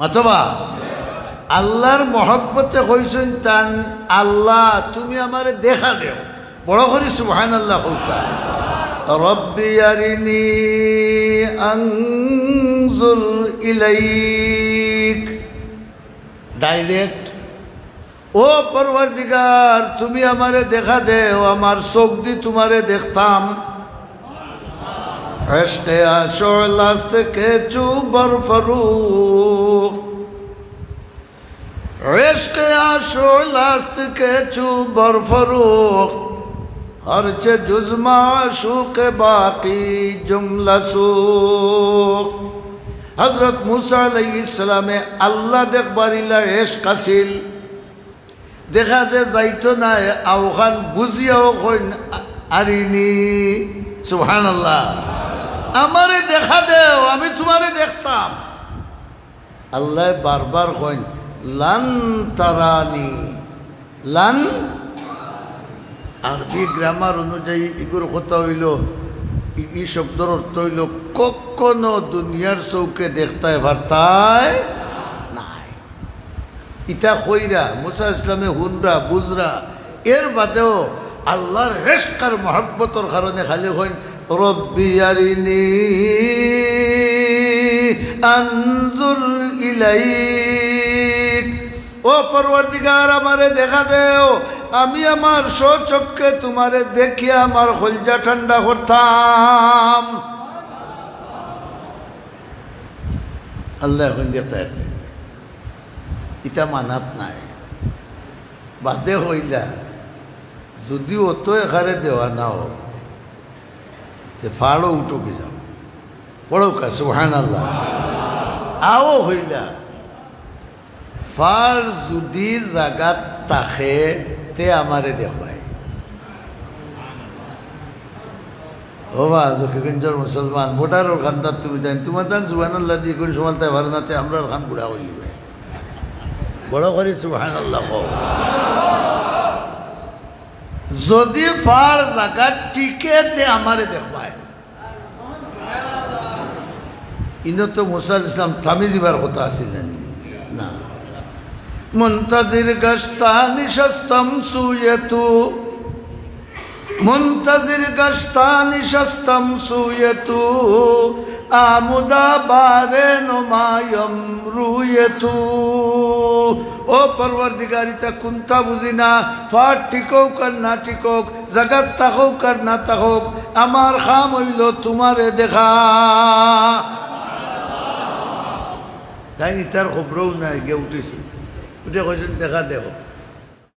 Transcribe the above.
অথবা আল্লাহর মহব্বতে হইছেন তান, আল্লাহ, তুমি আমারে দেখা দেও। বড় করি সুবহান আল্লাহ হৌকা। রব্বি আরিনি আনজুর ইলাইক। ডাইরেক্ট ও পরবর্তীকার তুমি আমারে দেখা দেও, আমার চোখ দি তোমারে দেখতাম। এসকে আসো লাস্ট কে চুবর ফরুখ এসকে আসো লাস্ট কে চুবর ফরুখ হরচে জুজমা সুখ বাকি জুমলা সুখ হজরত মুসা আলাইহিস সালামে আল্লাহ দেখবারিলা এস কাছিল দেখা যে যাইতো না আওখান বুঝিয়াও কইন আরিনি সুহান আল্লাহ আমারে দেখা দেও, আমি তোমারে দেখতাম। আল্লাহ বারবার কইন, লান তারানি, লান আরবি গ্রামার অনুযায়ী এগুলো কথা হইল, ই- ই শব্দর অর্থ হইল, কখনো দুনিয়ার চৌকে দেখতায় ভারতায় নাই। ইটা কইরা মুসা ইসলামে হুনরা বুজরা এর বাদেও আল্লাহর রেস্কার মহব্বতর কারণে খালি হইন রব্বি আরিনি, আনজুর ইলাইক। ও পরবর্তীকার, আমারে দেখা দেও। আমি আমার স্বচক্ষে তোমারে দেখিয়া আমার হলজা ঠান্ডা করতাম। আল্লাহ এখন ইটা মানাত নাই। বাদে হইলা যদি অত এখারে দেওয়া না হোক যে ফাড়ো কি যাও। পড়ো কা সুহান আল্লাহ আও হইলা। ফার যদি জাগাত তাকে তে আমারে দেখায় ও বা জকিগঞ্জর মুসলমান, ভোটারর খান্দার তুমি জানি, তোমার দান সুহান আল্লাহ দিয়ে করি সমালতে পারে না, তে আমরা খান বুড়া হইবে। বড় করি সুহান আল্লাহ যদি ফার জাগা টিকে তে আমারে দেখবায়। ইনো তো মুসাল ইসলাম থামি যাবার কথা আছিল নানি না। মুন্তাজির গস্তা নিশস্তম সুয়েতু। মুন্তাজির গস্তা নিশস্তম সুয়েতু। আমুদা বারে নমায়ম রুয়েতু। ও পরবর্দিগারিতা কুন্তা বুঝি না। ফাট টিকোক আর না টিকোক জগৎ তাহোক আর না তাকক আমার খাম হইল তোমারে দেখা। তাই তার খবরও নাই গে উঠেছি। উঠে কইছেন দেখা দেও